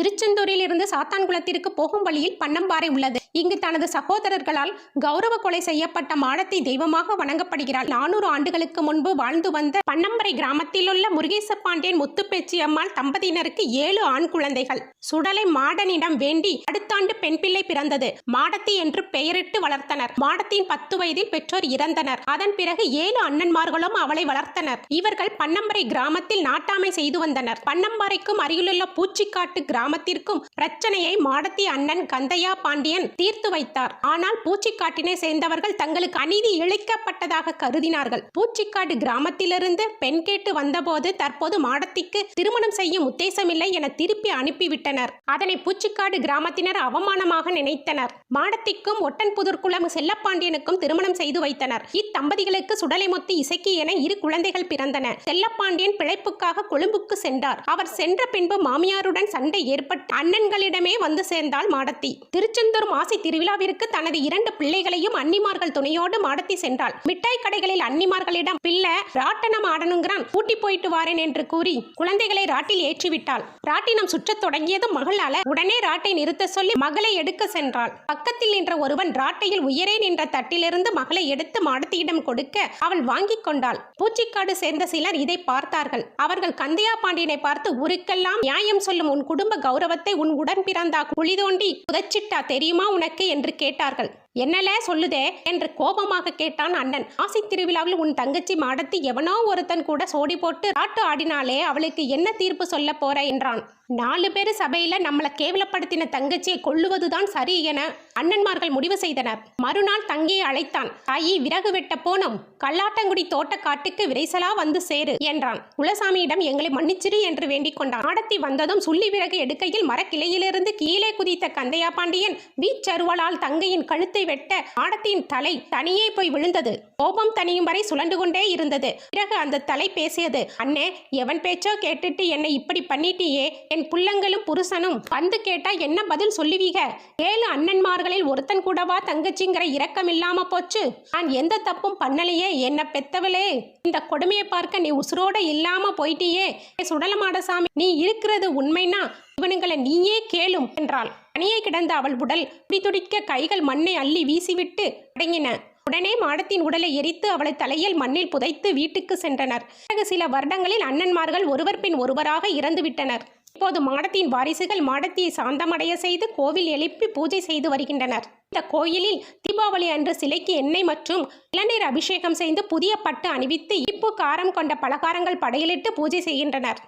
திருச்செந்தூரில் இருந்து சாத்தான்குளத்திற்கு போகும் வழியில் பன்னம்பாறை உள்ளது. இங்கு தனது சகோதரர்களால் கௌரவ கொலை செய்யப்பட்ட மாடத்தை தெய்வமாக வணங்கப்படுகிறாள் நானூறு ஆண்டுகளுக்கு முன்பு வாழ்ந்து வந்த பன்னம்பரை கிராமத்தில் உள்ள முருகேச பாண்டியன் முத்துப்பேச்சி அம்மாள் தம்பதியினருக்கு ஏழு ஆண் குழந்தைகள். சுடலை மாடனிடம் வேண்டி அடுத்த ஆண்டு பெண் பிள்ளை பிறந்தது. மாடத்தி என்று பெயரிட்டு வளர்த்தனர். மாடத்தின் பத்து வயதில் பெற்றோர் இறந்தனர். அதன் பிறகு ஏழு அண்ணன்மார்களும் அவளை வளர்த்தனர். இவர்கள் பன்னம்பரை கிராமத்தில் நாட்டாமை செய்து வந்தனர். பன்னம்பாறைக்கும் அருகிலுள்ள பூச்சிக்காட்டு கிராம கிராமத்திற்கும் பிரச்சனையை மாடத்தி அண்ணன் கந்தையா பாண்டியன் தீர்த்து வைத்தார். ஆனால் பூச்சிக்காட்டினை சேர்ந்தவர்கள் தங்களுக்கு அநீதி இழைக்கப்பட்டதாக கருதினார்கள். பூச்சிக்காடு கிராமத்திலிருந்து பெண் கேட்டு வந்தபோது தற்போது மாடத்திக்கு திருமணம் செய்யும் உத்தேசமில்லை என திருப்பி அனுப்பிவிட்டனர். அதனை பூச்சிக்காடு கிராமத்தினர் அவமானமாக நினைத்தனர். மாடத்திக்கும் ஒட்டன்புதூர் குளம் செல்லப்பாண்டியனுக்கும் திருமணம் செய்து வைத்தனர். இத்தம்பதிகளுக்கு சுடலைமுத்து இசைக்கு என இரு குழந்தைகள் பிறந்தன. செல்லப்பாண்டியன் பிழைப்புக்காக கொழும்புக்கு சென்றார். அவர் சென்ற பின்பு மாமியாருடன் சண்டை ஏற்பட்டு அண்ணன்களிடமே வந்து சேர்ந்தாள் மாடத்தி. திருச்செந்தூர் மாசி திருவிழாவிற்கு தனது இரண்டு பிள்ளைகளையும் அன்னிமார்கள் துணையோடு மாடத்தி சென்றாள். மிட்டாய் கடைகளில் அன்னிமார்களிடம் பிள்ளை ராட்டனம் ஆடணுங்கிறான் கூட்டி போயிட்டு வாரேன் என்று கூறி குழந்தைகளை ராட்டில் ஏற்றிவிட்டாள். ராட்டினம் சுற்றத் தொடங்கியதும் மகளால உடனே ராட்டை நிறுத்த சொல்லி மகளை எடுக்க சென்றாள். பக்கத்தில் நின்ற ஒருவன் ராட்டையில் உயரே நின்ற தட்டிலிருந்து மகளை எடுத்து மாடத்தியிடம் கொடுக்க அவள் வாங்கிக் கொண்டாள். பூச்சிக்காடு சேர்ந்த சிலர் இதை பார்த்தார்கள். அவர்கள் கந்தையா பாண்டியனை பார்த்து ஊருக்கெல்லாம் நியாயம் சொல்லும் உன் குடும்ப கௌரவத்தை உன் உடன் பிறந்தா குழி தோண்டி புதைச்சிட்டா தெரியுமா உனக்கு? என்று கேட்டார்கள். என்னலே சொல்லுதே? என்று கோபமாக கேட்டான் அண்ணன். ஆசை திருவிழாவில் உன் தங்கச்சி மாடத்தி எவனோ ஒருத்தன் கூட சோடி போட்டு ஆட்டு ஆடினாலே அவளுக்கு என்ன தீர்ப்பு சொல்ல போற என்றான். நாலு பேர் சபையில நம்மளை கேவலப்படுத்தின தங்கச்சியை கொள்ளுவதுதான் சரி என அண்ணன்மார்கள் முடிவு செய்தனர். மறுநாள் தங்கியை அழைத்தான். தாயி விறகு வெட்ட போனோம். கல்லாட்டங்குடி தோட்ட காட்டுக்கு விரைசலா வந்து சேரு என்றான். குலசாமியிடம் எங்களை மன்னிச்சிரு என்று வேண்டிக் கொண்டான். ஆடத்தி வந்ததும் சுள்ளி விறகு எடுக்கையில் மரக்கிளையிலிருந்து கீழே குதித்த கந்தையா பாண்டியன் வீச்சருவலால் தங்கையின் கழுத்தை வெட்ட ஆடத்தின் தலை தனியே போய் விழுந்தது. கோபம் தனியும் வரை சுழண்டு கொண்டே இருந்தது. பிறகு அந்த தலை பேசியது அண்ணே எவன் பேச்சோ கேட்டுட்டு என்னை இப்படி பண்ணிட்டியே? என் புள்ளங்களும் புருஷனும் வந்து கேட்டா என்ன பதில் சொல்லுவீக? ஏழு அண்ணன்மார்களில் ஒருத்தன் கூடவா தங்கச்சிங்கிற இரக்கம் இல்லாம போச்சு. நான் எந்த தப்பும் பண்ணலையே என்ன பெத்தவளே? இந்த கொடுமையை பார்க்க நீ உசுரோட இல்லாம போயிட்டியே. சுடலமாடசாமி நீ இருக்கிறது உண்மைனா இவனுங்களை நீயே கேளும் என்றாள். தனியே கிடந்த அவள் உடல் பிடித்துடிக்க கைகள் மண்ணை அள்ளி வீசிவிட்டு அடங்கின. உடனே மாடத்தின் உடலை எரித்து அவளை தலையில் மண்ணில் புதைத்து வீட்டுக்கு சென்றனர். பிறகு சில வருடங்களில் அண்ணன்மார்கள் ஒருவர் பின் ஒருவராக இறந்துவிட்டனர் இப்போது மாடத்தின் வாரிசுகள் மாடத்தியை சாந்தமடைய செய்து கோவில் எழுப்பி பூஜை செய்து வருகின்றனர். இந்த கோயிலில் தீபாவளி அன்று சிலைக்கு எண்ணெய் மற்றும் இளநீர் அபிஷேகம் செய்து புதிய பட்டு அணிவித்து இப்பு காரம் கொண்ட பலகாரங்கள் படையலிட்டு பூஜை செய்கின்றனர்.